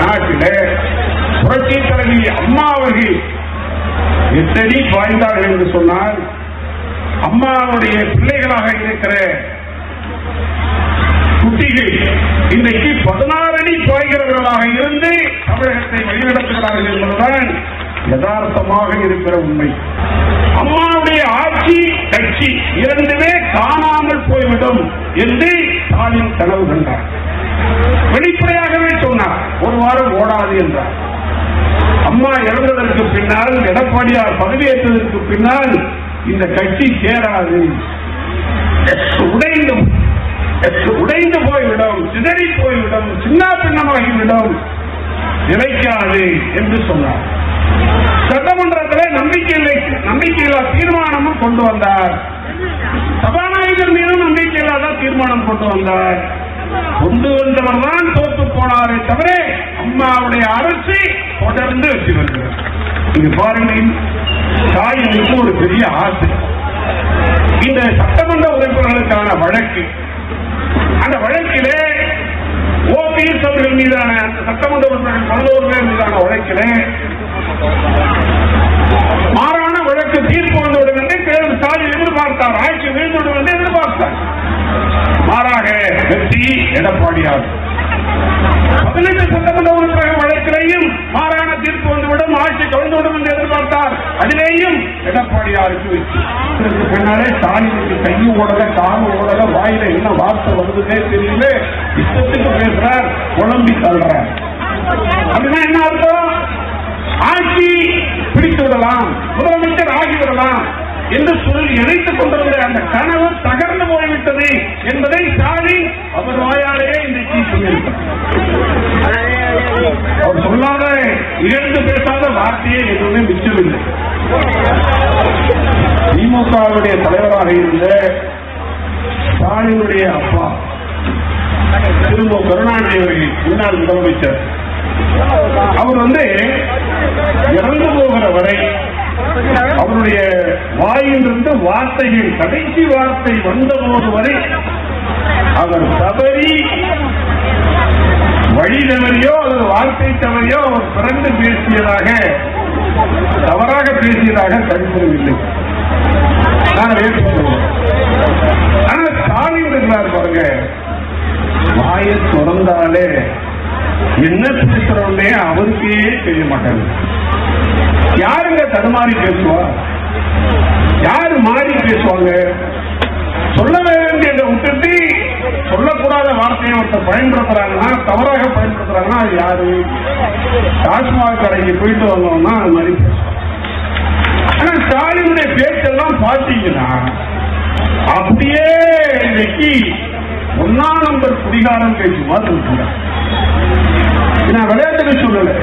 நாட்டில புரட்சி தலைவி அம்மா அவர்கள் எத்தனை வாய்ந்தார்கள் என்று சொன்னால் அம்மாவுடைய பிள்ளைகளாக இருக்கிற குட்டிகள் இன்றைக்கு பதினாறு அடி பாய்கிறவர்களாக இருந்து தமிழகத்தை வழிநடத்துகிறார்கள் என்பதுதான் யதார்த்தமாக இருக்கிற உண்மை. அம்மாவுடைய ஆட்சி கட்சி இரண்டுமே காணாமல் போய்விடும் என்று ஸ்டாலின் கனவு கண்டார். வெளிப்படையாகவே சொன்னார். ஒரு வாரம் ஓடாது என்றார். அம்மா இறந்ததற்கு பின்னால் எடப்பாடியார் பதவியேற்றதற்கு பின்னால் இந்த கட்சி சேராது. உடைந்து உடைந்து போய்விடும் சிதறி போய்விடும் சின்ன பின்னமாகிவிடும். நிலைக்காது என்று சொன்னார். சட்டமன்றத்தில் நம்பிக்கையில்லை நம்பிக்கையில்லா தீர்மானமும் கொண்டு வந்தார். சபாநாயகர் மீதும் நம்பிக்கையில்லாத தீர்மானம் கொண்டு வந்தார். கொண்டு வந்தவர் தான் தோற்று போனாரே தவிர அம்மாவுடைய அரசு தொடர்ந்து வச்சு வருகிறார் இங்க பாருங்க தாயினுக்கு ஒரு பெரிய ஆசை. இந்த சட்டமன்ற உறுப்பினர்களுக்கான வழக்கு. அந்த வழக்கிலே ஓபிஎஸ் அவர்கள் மீதான அந்த சட்டமன்ற உறுப்பினர்கள் பதினோரு பேர் மீதான வழக்கிலே வெற்றி எடப்பாடியார். பதினெட்டு சட்டமன்ற உறுப்பினர் வழக்கிலையும் மாறான தீர்ப்பு வந்துவிடும் ஆட்சி கவிழ்ந்துவிடும் என்று எதிர்பார்த்தார். அதிலேயும் எடப்பாடியாருக்கு வெற்றி பின்னாலே ஸ்டாலினுக்கு கையும் ஓடல காலும் ஓடல வாயில என்ன வார்த்தை வருதுன்னே தெரியல. இஷ்டத்துக்கு பேசுறார் குழம்பி தள்ளுறார். அப்படின்னா என்ன அர்த்தம்? ஆட்சி பிடித்து விடலாம் முதலமைச்சர் ஆகிவிடலாம் என்று சொல்லி இணைத்துக் கொண்டிருந்த அந்த கனவு தகர்ந்து போய்விட்டது என்பதை சாதி அவர் வாயாலேயே இன்றைக்கு சொல்லியிருக்கிறார். அவர் சொல்லாத இழந்து பேசாத வார்த்தையே எதுவுமே மிச்சமில்லை. திமுகவுடைய தலைவராக இருந்த ஸ்டாலினுடைய அப்பா திரும்ப கருணாநிதி அவர்கள் முன்னாள் முதலமைச்சர். அவர் வந்து வாயிலிருந்து வார்த்தையில் கடைசி வார்த்தை வந்தபோது வரை அவர் தவறி வழி தவறியோ அல்லது வார்த்தை தவறியோ அவர் பிறந்து பேசியதாக தவறாக பேசியதாக கருதவில்லை. நான் ஆனா ஸ்டாலின் இருக்கிறார் பாருங்க. வாயை திறந்தாலே என்ன பேசுறோன்னே அவருக்கே தெரிய மாட்டாங்க யாருங்க தடுமாறி பேசுவா? யாரு மாறி பேசுவாங்க சொல்ல வேண்டியதை விட்டுட்டு சொல்லக்கூடாத வார்த்தையை ஒருத்தர் பயன்படுத்துறாங்கன்னா தவறாக பயன்படுத்துறாங்கன்னா அது யாரு? டாஸ்மாக் கடைக்கு போயிட்டு வந்தோம்னா அது மாதிரி பேசுவாங்க. ஆனா ஸ்டாலினுடைய பேச்செல்லாம் பார்த்தீங்கன்னா அப்படியே இன்னைக்கு ஒன்னா நம்பர் குடிகாரம் பேச்சு மாதிரி இருக்கிறார் நான் விளையாட்டுக்கு சொல்லலை.